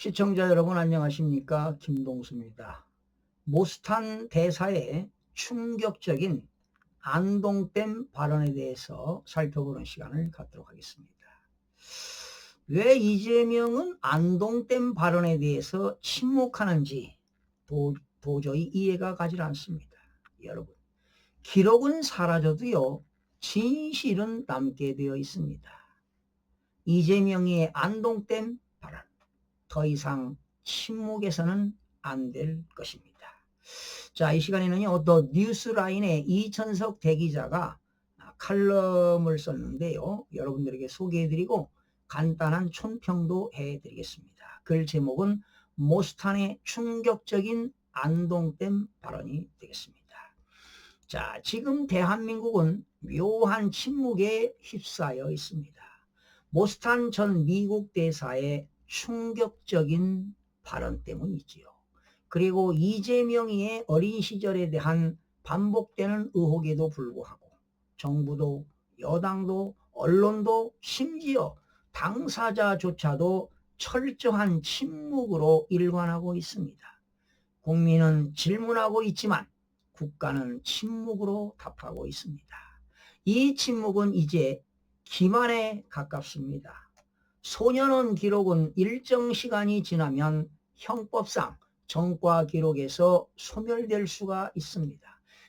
시청자 여러분 안녕하십니까 김동수입니다. 모스탄 대사의 충격적인 안동댐 발언에 대해서 살펴보는 시간을 갖도록 하겠습니다. 왜 이재명은 안동댐 발언에 대해서 침묵하는지 도, 도저히 이해가 가지 않습니다. 여러분 기록은 사라져도요 진실은 남게 되어 있습니다. 이재명의 안동댐 발언 더 이상 침묵해서는 안 될 것입니다. 자, 이 시간에는요, 어떤 뉴스라인의 이천석 대기자가 칼럼을 썼는데요. 여러분들에게 소개해드리고 간단한 촌평도 해드리겠습니다. 글 제목은 모스탄의 충격적인 안동댐 발언이 되겠습니다. 자, 지금 대한민국은 묘한 침묵에 휩싸여 있습니다. 모스탄 전 미국 대사의 충격적인 발언 때문이지요. 그리고 이재명의 어린 시절에 대한 반복되는 의혹에도 불구하고 정부도 여당도 언론도 심지어 당사자조차도 철저한 침묵으로 일관하고 있습니다. 국민은 질문하고 있지만 국가는 침묵으로 답하고 있습니다. 이 침묵은 이제 기만에 가깝습니다. 소년원 기록은 일정 시간이 지나면 형법상 정과 기록에서 소멸될 수가 있습니다.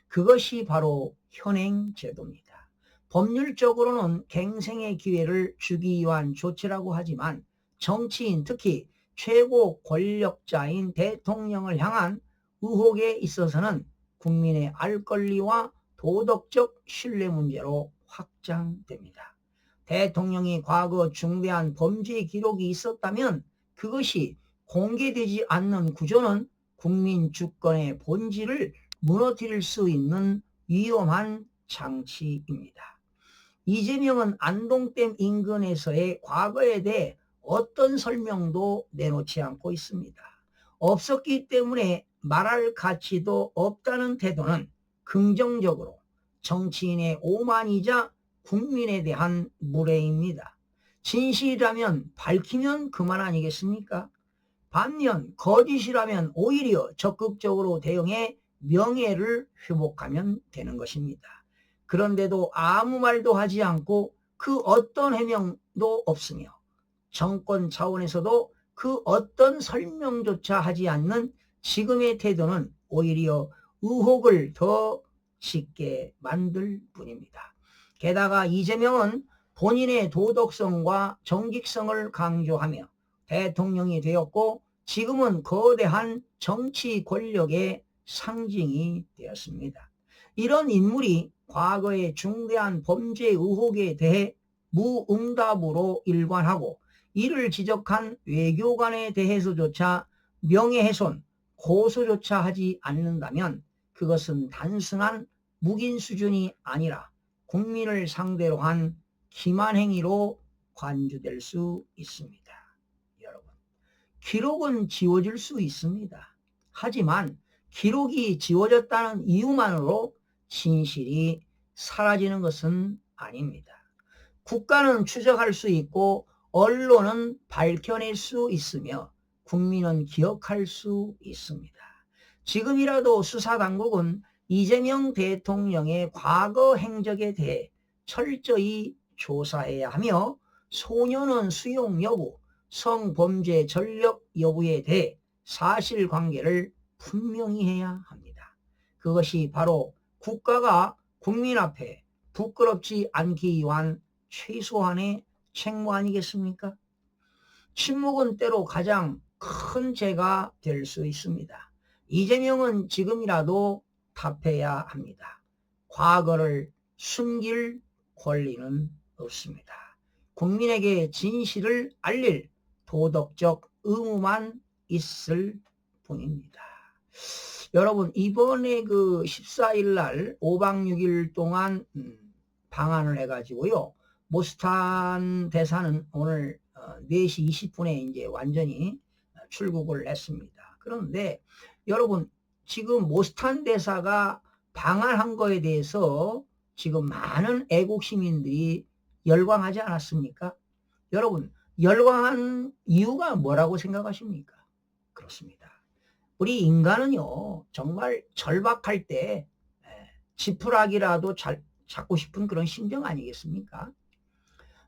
그것이 바로 현행 제도입니다. 법률적으로는 갱생의 기회를 주기 위한 조치라고 하지만 정치인 특히 최고 권력자인 대통령을 향한 의혹에 있어서는 국민의 알 권리와 도덕적 신뢰 문제로 확장됩니다. 대통령이 과거 중대한 범죄 기록이 있었다면 그것이 공개되지 않는 구조는 국민 주권의 본질을 무너뜨릴 수 있는 위험한 장치입니다. 이재명은 안동댐 인근에서의 과거에 대해 어떤 설명도 내놓지 않고 있습니다. 없었기 때문에 말할 가치도 없다는 태도는 긍정적으로 정치인의 오만이자 국민에 대한 무례입니다. 진실이라면 밝히면 그만 아니겠습니까? 반면 거짓이라면 오히려 적극적으로 대응해 명예를 회복하면 되는 것입니다. 그런데도 아무 말도 하지 않고 그 어떤 해명도 없으며 정권 차원에서도 그 어떤 설명조차 하지 않는 지금의 태도는 오히려 의혹을 더 쉽게 만들 뿐입니다. 게다가 이재명은 본인의 도덕성과 정직성을 강조하며 대통령이 되었고 지금은 거대한 정치 권력의 상징이 되었습니다. 이런 인물이 과거의 중대한 범죄 의혹에 대해 무응답으로 일관하고 이를 지적한 외교관에 대해서조차 명예훼손, 고소조차 하지 않는다면 그것은 단순한 묵인 수준이 아니라 국민을 상대로 한 기만 행위로 관주될 수 있습니다. 여러분, 기록은 지워질 수 있습니다. 하지만 기록이 지워졌다는 이유만으로 진실이 사라지는 것은 아닙니다. 국가는 추적할 수 있고 언론은 밝혀낼 수 있으며 국민은 기억할 수 있습니다. 지금이라도 수사당국은 이재명 대통령의 과거 행적에 대해 철저히 조사해야 하며 소년원 수용 여부, 성범죄 전력 여부에 대해 사실관계를 분명히 해야 합니다. 그것이 바로 국가가 국민 앞에 부끄럽지 않기 위한 최소한의 책무 아니겠습니까? 침묵은 때로 가장 큰 죄가 될 수 있습니다. 이재명은 지금이라도 답해야 합니다. 과거를 숨길 권리는 없습니다. 국민에게 진실을 알릴 도덕적 의무만 있을 뿐입니다. 여러분 이번에 그 14일 날 5박 6일 동안 음, 방한을 해가지고요. 모스탄 대사는 오늘 4시 어, 20분에 이제 완전히 출국을 했습니다. 그런데 여러분 지금 모스탄 대사가 방한한 거에 대해서 지금 많은 애국 시민들이 열광하지 않았습니까? 여러분 열광한 이유가 뭐라고 생각하십니까? 그렇습니다. 우리 인간은요, 정말 절박할 때 에, 지푸라기라도 잘 잡고 싶은 그런 심정 아니겠습니까?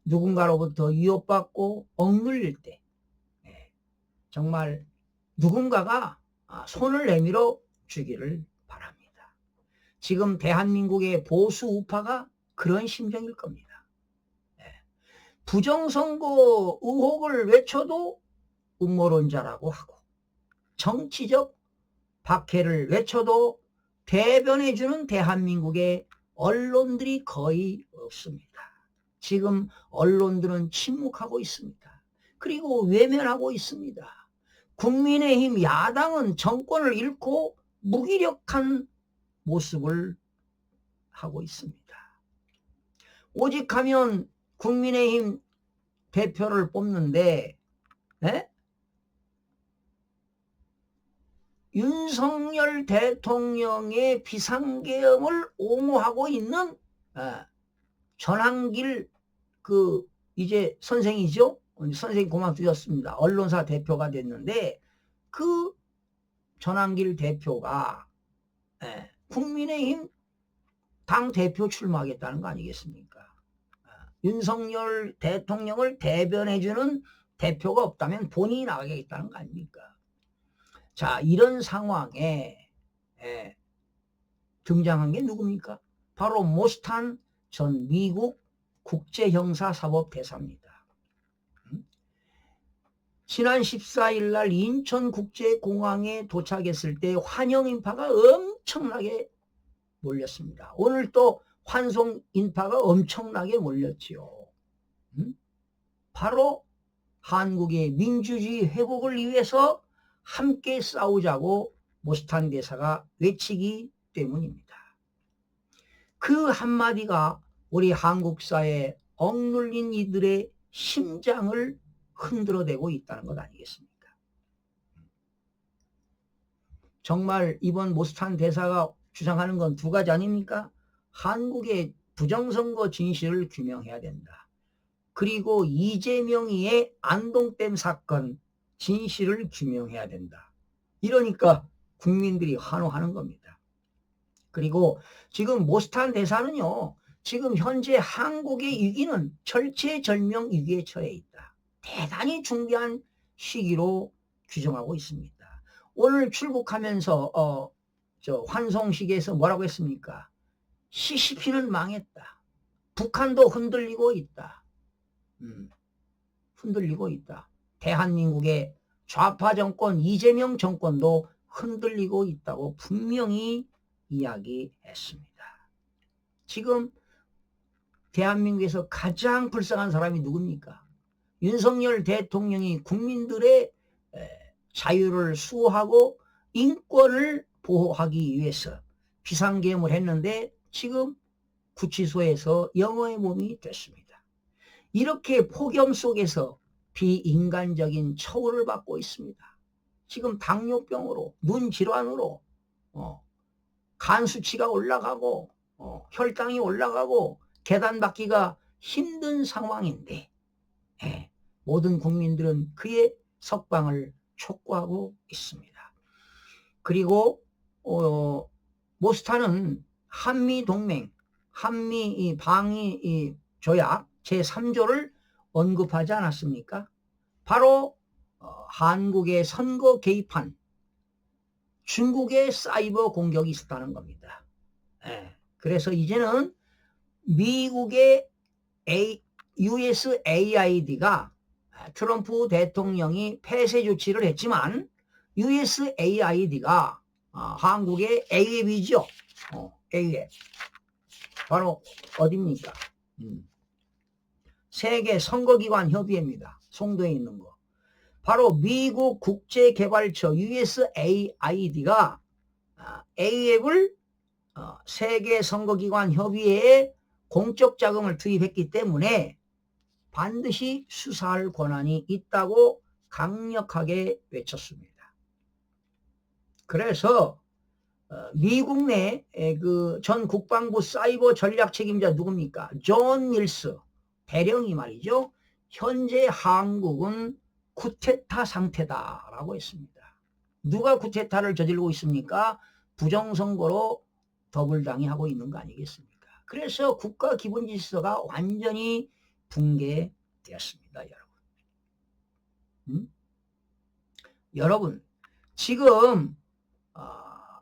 누군가로부터 유혹받고 억눌릴 때 에, 정말 누군가가 아, 손을 내밀어 주기를 바랍니다. 지금 대한민국의 보수 우파가 그런 심정일 겁니다. 예. 부정선거 의혹을 외쳐도 음모론자라고 하고 정치적 박해를 외쳐도 대변해주는 대한민국의 언론들이 거의 없습니다. 지금 언론들은 침묵하고 있습니다. 그리고 외면하고 있습니다. 국민의힘 야당은 정권을 잃고 무기력한 모습을 하고 있습니다. 오직 하면 국민의힘 대표를 뽑는데 에? 윤석열 대통령의 비상계엄을 옹호하고 있는 에, 전한길 그 이제 선생이죠. 선생님 고맙드렸습니다. 언론사 대표가 됐는데 그 전한길 대표가 에, 국민의힘 당 대표 출마하겠다는 거 아니겠습니까? 아, 윤석열 대통령을 대변해주는 대표가 없다면 본인이 나가겠다는 거 아닙니까? 자, 이런 상황에 에, 등장한 게 누굽니까? 바로 모스탄 전 미국 국제형사사법 대사입니다. 음? 지난 14일 날 인천국제공항에 도착했을 때 환영 인파가 엄청나게 몰렸습니다. 오늘 또 환송 인파가 엄청나게 몰렸지요. 음? 바로 한국의 민주주의 회복을 위해서 함께 싸우자고 모스탄 대사가 외치기 때문입니다. 그 한마디가 우리 한국 사회에 억눌린 이들의 심장을 흔들어대고 있다는 것 아니겠습니까? 정말 이번 모스탄 대사가 주장하는 건 두 가지 아닙니까? 한국의 부정선거 진실을 규명해야 된다. 그리고 이재명이의 안동댐 사건 진실을 규명해야 된다. 이러니까 국민들이 환호하는 겁니다. 그리고 지금 모스탄 대사는요, 지금 현재 한국의 위기는 절체절명 위기에 처해 있다. 대단히 중요한 시기로 규정하고 있습니다. 오늘 출국하면서 어, 저 환송식에서 뭐라고 했습니까? CCP는 망했다. 북한도 흔들리고 있다. 음, 흔들리고 있다. 대한민국의 좌파 정권 이재명 정권도 흔들리고 있다고 분명히 이야기했습니다. 지금 대한민국에서 가장 불쌍한 사람이 누굽니까? 윤석열 대통령이 국민들의 자유를 수호하고 인권을 보호하기 위해서 비상계엄을 했는데 지금 구치소에서 영어의 몸이 됐습니다. 이렇게 폭염 속에서 비인간적인 처우를 받고 있습니다. 지금 당뇨병으로 눈 질환으로 어, 간 수치가 올라가고 어, 혈당이 올라가고 계단 받기가 힘든 상황인데 예, 모든 국민들은 그의 석방을 촉구하고 있습니다. 그리고 어, 모스타는 한미 동맹, 한미 방위 조약 제3조를 언급하지 않았습니까? 바로 어, 한국의 선거 개입한 중국의 사이버 공격이 있었다는 겁니다. 예, 그래서 이제는 미국의 A, USAID가 트럼프 대통령이 폐쇄 조치를 했지만 USAID가 어, 한국의 A앱이죠. 어, A앱. 바로 어딥니까? 음. 세계 선거기관 협의회입니다. 송도에 있는 거. 바로 미국 국제개발처 USAID가 아, A앱을 어, 세계 선거기관 협의회에 공적 자금을 투입했기 때문에 반드시 수사할 권한이 있다고 강력하게 외쳤습니다. 그래서 어, 미국 내 그 전 국방부 사이버 전략 책임자 누굽니까? 존 밀스 대령이 말이죠. 현재 한국은 쿠데타 상태다라고 했습니다. 누가 쿠데타를 저지르고 있습니까? 부정선거로 더불당이 하고 있는 거 아니겠습니까? 그래서 국가 기본 질서가 완전히 붕괴되었습니다, 여러분. 음? 여러분, 지금 어,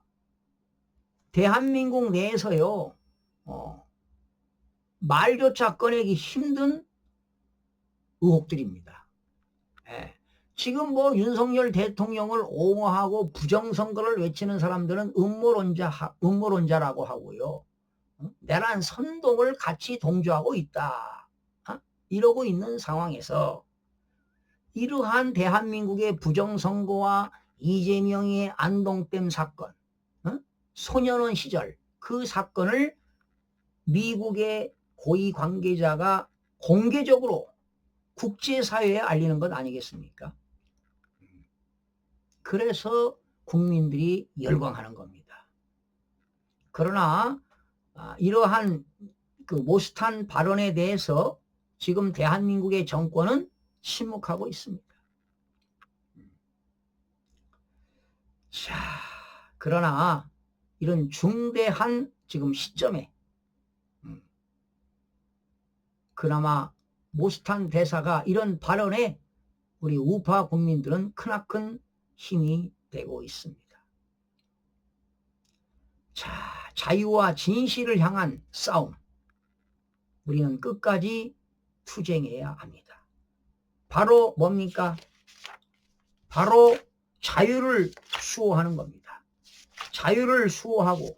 대한민국 내에서요, 어, 말조차 꺼내기 힘든 의혹들입니다. 예. 지금 뭐 윤석열 대통령을 옹호하고 부정선거를 외치는 사람들은 음모론자, 음모론자라고 하고요. 어? 내란 선동을 같이 동조하고 있다. 어? 이러고 있는 상황에서 이러한 대한민국의 부정선거와 이재명의 안동댐 사건, 어? 소년원 시절 그 사건을 미국의 고위 관계자가 공개적으로 국제사회에 알리는 것 아니겠습니까? 그래서 국민들이 열광하는 겁니다. 그러나 아, 이러한 그 모스탄 발언에 대해서 지금 대한민국의 정권은 침묵하고 있습니다. 자, 그러나 이런 중대한 지금 시점에 음, 그나마 모스탄 대사가 이런 발언에 우리 우파 국민들은 크나큰 힘이 되고 있습니다. 자, 자유와 진실을 향한 싸움. 우리는 끝까지 투쟁해야 합니다. 바로 뭡니까? 바로 자유를 수호하는 겁니다. 자유를 수호하고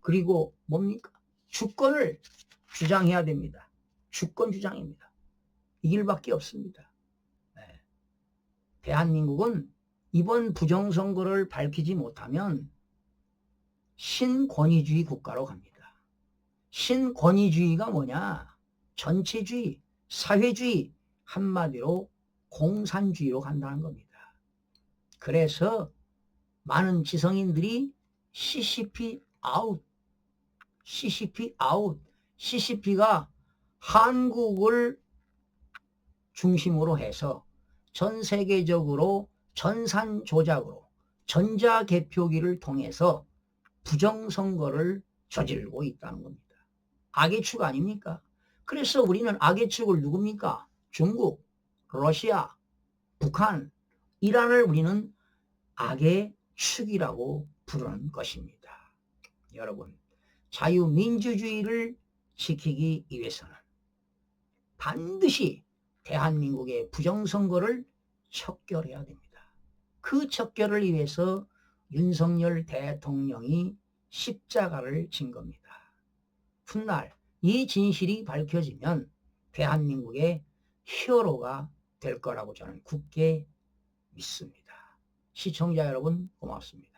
그리고 뭡니까? 주권을 주장해야 됩니다. 주권 주장입니다. 이 길밖에 없습니다. 네. 대한민국은 이번 부정선거를 밝히지 못하면 신권위주의 국가로 갑니다. 신권위주의가 뭐냐? 전체주의, 사회주의, 한마디로 공산주의로 간다는 겁니다. 그래서 많은 지성인들이 CCP 아웃, CCP 아웃, CCP가 한국을 중심으로 해서 전 세계적으로 전산 조작으로 전자 개표기를 통해서 부정 선거를 저지르고 있다는 겁니다. 악의 축 아닙니까? 그래서 우리는 악의 축을 누굽니까? 중국, 러시아, 북한, 이란을 우리는 악의 축이라고 부르는 것입니다. 여러분, 자유민주주의를 지키기 위해서는 반드시 대한민국의 부정선거를 척결해야 됩니다. 그 척결을 위해서 윤석열 대통령이 십자가를 진 겁니다. 훗날 이 진실이 밝혀지면 대한민국의 히어로가 될 거라고 저는 굳게 믿습니다. 시청자 여러분 고맙습니다.